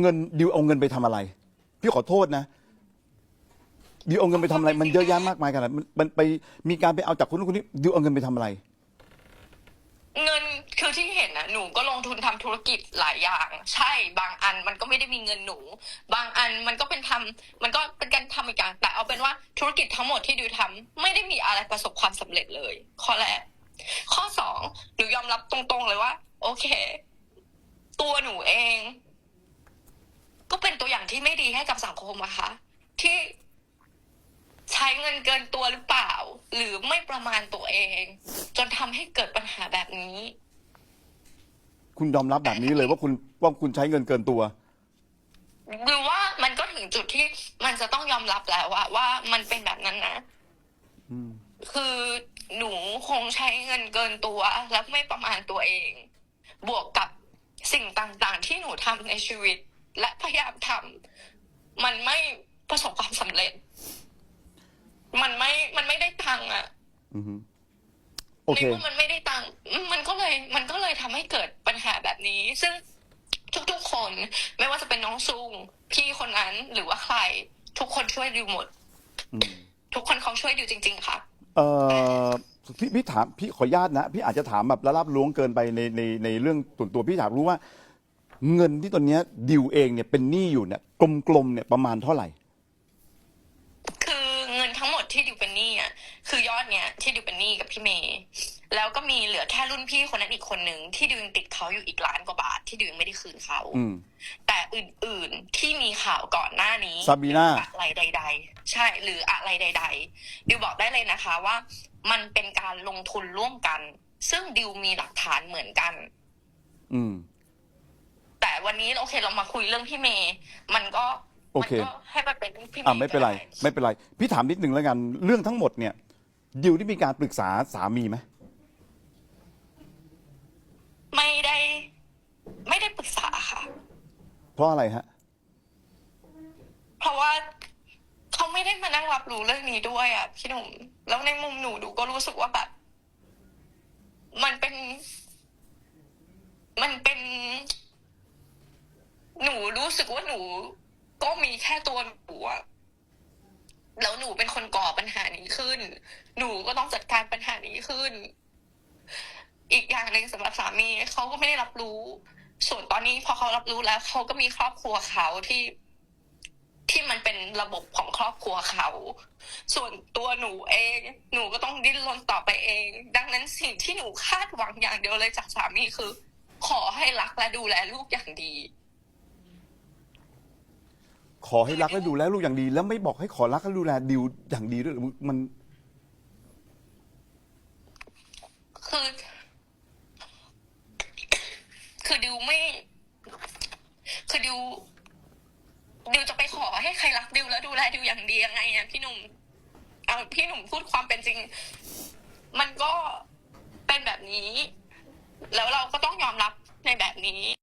เงินดิวเอาเงินไปทำอะไร พี่ขอโทษนะดิวเอาเงินไปทำอะไร มันเยอะแยะมากมายขนาดมันมันไปมีการไปเอาจากคนนู้นคนนี้ดิวเอาเงินไปทำอะไร เงินคือที่เห็นนะหนูก็ลงทุนทำธุรกิจหลายอย่าง ใช่บางอันมันก็ไม่ได้มีเงินหนู บางอันมันก็เป็นทำมันก็เป็นการทำอีกอย่างแต่เอาเป็นว่าธุรกิจทั้งหมดที่ดิวทำไม่ได้มีอะไรประสบความสำเร็จเลย ข้อแรกข้อสองหนูยอมรับตรงๆเลยว่า โอเค ตัวหนูเอง ก็เป็นตัวอย่างที่ไม่ดีให้กับสังคมอะคะที่ใช้เงินเกินตัวหรือเปล่า หรือไม่ประมาณตัวเอง จนทำให้เกิดปัญหาแบบนี้ คุณยอมรับแบบนี้เลยว่าคุณว่าคุณใช้เงินเกินตัว หรือว่ามันก็ถึงจุดที่มันจะต้องยอมรับแล้วว่าว่ามันเป็นแบบนั้นนะ อืม คือหนูคงใช้เงินเกินตัว และไม่ประมาณตัวเอง บวกกับสิ่งต่างๆ ที่หนูทำในชีวิต และพยายามทำมันไม่ประสบความสำเร็จ มันไม่มันไม่ได้ตังค์อะอือฮึโอเค ในเมื่อมันไม่ได้ตังค์มันก็เลย มันก็เลยทำให้เกิดปัญหาแบบนี้ ซึ่งทุกๆคนไม่ว่าจะเป็นน้องซุงพี่คนนั้นหรือว่าใคร ทุกคนช่วยดิวหมด อืม ทุกคนเขาช่วยดิวจริง ๆ ค่ะ เอ่อพี่พี่ถามพี่ขออนุญาตนะ พี่อาจจะถามแบบละลับล้วงเกินไปในในในเรื่องส่วนตัวพี่อยากรู้ว่า เงินที่ตอนเนี้ยดิวเองเนี่ยเป็นหนี้อยู่เนี่ยกลมๆเนี่ยประมาณเท่าไหร่ คือเงินทั้งหมดที่ดิวเป็นหนี้อะคือยอดเนี้ยที่ดิวเป็นหนี้กับพี่เมย์แล้วก็มีเหลือแค่รุ่นพี่คนนั้นอีกคนหนึ่งที่ดิวยังติดเขาอยู่อีกล้านกว่าบาท ที่ดิวยังไม่ได้คืนเขาอืม แต่อื่นๆที่มีข่าวก่อนหน้านี้ซาบีน่าอะไรใด ๆ ใช่หรืออะไรใด ๆ ดิวบอกได้เลยนะคะว่า มันเป็นการลงทุนร่วมกัน ซึ่งดิวมีหลักฐานเหมือนกัน อืมแต่วั นนี้โอเคเรามาคุยเรื่องพี่เมย์มันก็โอเค มันก็ให้มันเป็นพี่เมย์อ่าไม่เป็นไร ก็ด้ไม่เป็นไร พี่ถามนิดนึงแล้วกัน เรื่องทั้งหมดเนี่ยดิวได้มีการปรึกษาสามีไหมไม่ได้ ไม่ได้ปรึกษาค่ะ เพราะอะไรฮะ เพราะว่าเขาไม่ได้มานั่งรับรู้เรื่องนี้ด้วยอะพี่หนุ่มแล้วในมุมหนูดูก็รู้สึกว่าแบบ มันเป็น มันเป็น หนู รู้สึกว่าหนู ก็มีแค่ตัวหนูอะแล้วหนูเป็นคนก่อปัญหานี้ขึ้น หนูก็ต้องจัดการปัญหานี้ขึ้น อีกอย่างหนึ่งสำหรับสามีเขาก็ไม่ได้รับรู้ ส่วนตอนนี้พอเขารับรู้แล้วเขาก็มีครอบครัวเขาที่ที่มันเป็นระบบของครอบครัวเขา ส่วนตัวหนูเอง หนูก็ต้องดิ้นรนต่อไปเอง ดังนั้นสิ่งที่หนูคาดหวังอย่างเดียวเลยจากสามีคือ ขอให้รักและดูแลลูกอย่างดี ขอให้รักและดูแลลูกอย่างดี แล้วไม่บอกให้ขอรักและดูแลดิวอย่างดีด้วยหรอมันคือ คือดิวไม่ คือดิวดิวจะไปขอให้ใครรักดิวแล้วดูแลดิวอย่างดียังไงอะพี่หนุ่มเอาพี่หนุ่มพูดความเป็นจริง มันก็เป็นแบบนี้ แล้วเราก็ต้องยอมรับในแบบนี้